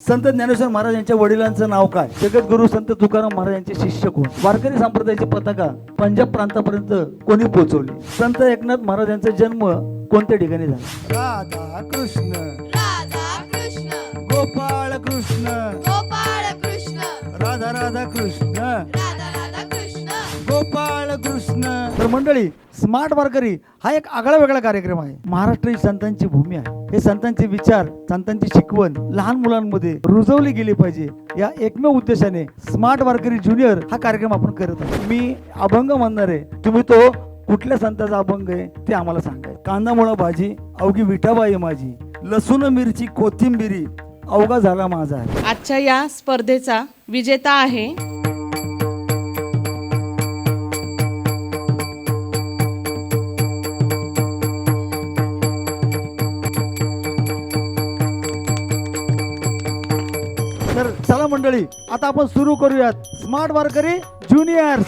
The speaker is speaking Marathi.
संत ज्ञानेश्वर महाराज यांच्या वडिलांचं नाव काय? जगद्गुरु संत तुकाराम महाराज यांचे शिष्य कोण? वारकरी संप्रदायाची पताका पंजाब प्रांतापर्यंत कोणी पोहोचवली? संत एकनाथ महाराज यांचा जन्म कोणत्या ठिकाणी झाला? राधा कृष्ण. राधा कृष्ण. गोपाळ कृष्ण. गोपाळ कृष्ण. राधा राधा कृष्ण. मंडळी स्मार्ट वारकरी हा एक आगळा वेगळा कार्यक्रम आहे. महाराष्ट्र ही संतांची भूमी आहे. हे संतांचे विचार संतांची शिकवण लहान मुलांमध्ये रुजवली गेली पाहिजे. या एकमेव उद्देशाने स्मार्ट वारकरी ज्युनियर हा कार्यक्रम आपण करत आहोत. मी अभंग म्हणणार आहे. तुम्ही तो कुठल्या संतांचा अभंग आहे ते आम्हाला सांगाय कांदा मुळा भाजी अवघी विठाबाई माझी. लसूण मिरची कोथिंबिरी अवघा झाला माझा. आजच्या या स्पर्धेचा विजेता आहे तर चला मंडळी आता आपण सुरू करूयात. स्मार्ट वारकरी ज्युनियर्स